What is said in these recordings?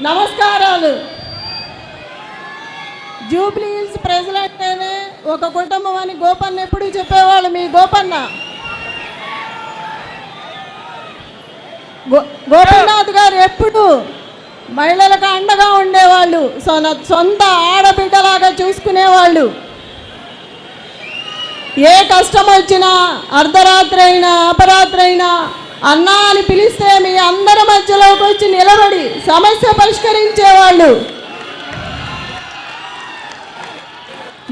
నమస్కారాలు. Jubilee hills ప్రజలంటేనే ఒక కుటుంబం అని గోపన్న ఎప్పుడు చెప్పేవాళ్ళు మీ గోపన్న. గో- గోపీనాథ్ గారు ఎప్పుడు మహిళలకు అండగా ఉండేవాళ్ళు. సొన సొంత ఆడబిడ్డలాగా చూసుకునేవాళ్ళు. ఏ కష్టం వచ్చినా అర్ధరాత్రి అయినా అపరాత్రి అయినా అన్నా అని పిలిస్తే మీ వచ్చి నిలబడి సమస్య పరిష్కరించేవాళ్ళు.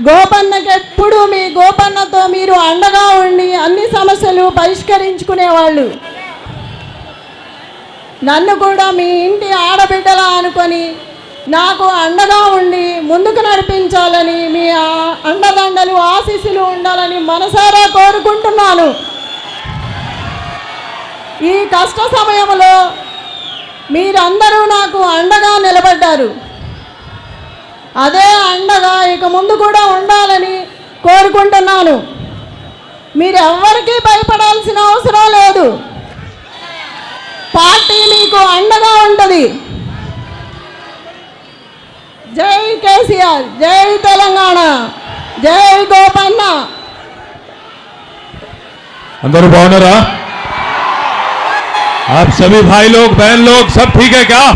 గోపన్నకెప్పుడు మీ గోపన్నతో మీరు అండగా ఉండి అన్ని సమస్యలు పరిష్కరించుకునేవాళ్ళు. నన్ను కూడా మీ ఇంటి ఆడబిడ్డలా అనుకొని నాకు అండగా ఉండి ముందుకు నడిపించాలని మీ అండదండలు ఆశీస్సులు ఉండాలని మనసారా కోరుకుంటున్నాను. ఈ కష్ట సమయంలో మీరందరూ నాకు అండగా నిలబడ్డారు. అదే అండగా ఇక ముందు కూడా ఉండాలని కోరుకుంటున్నాను. మీరెవ్వరికీ భయపడాల్సిన అవసరం లేదు. పార్టీ మీకు అండగా ఉంటుంది. జై కేసీఆర్ జై తెలంగాణ జై గోపన్న. అందరూ బాగున్నారా? आप सभी भाई लोग बहन लोग सब ठीक है क्या?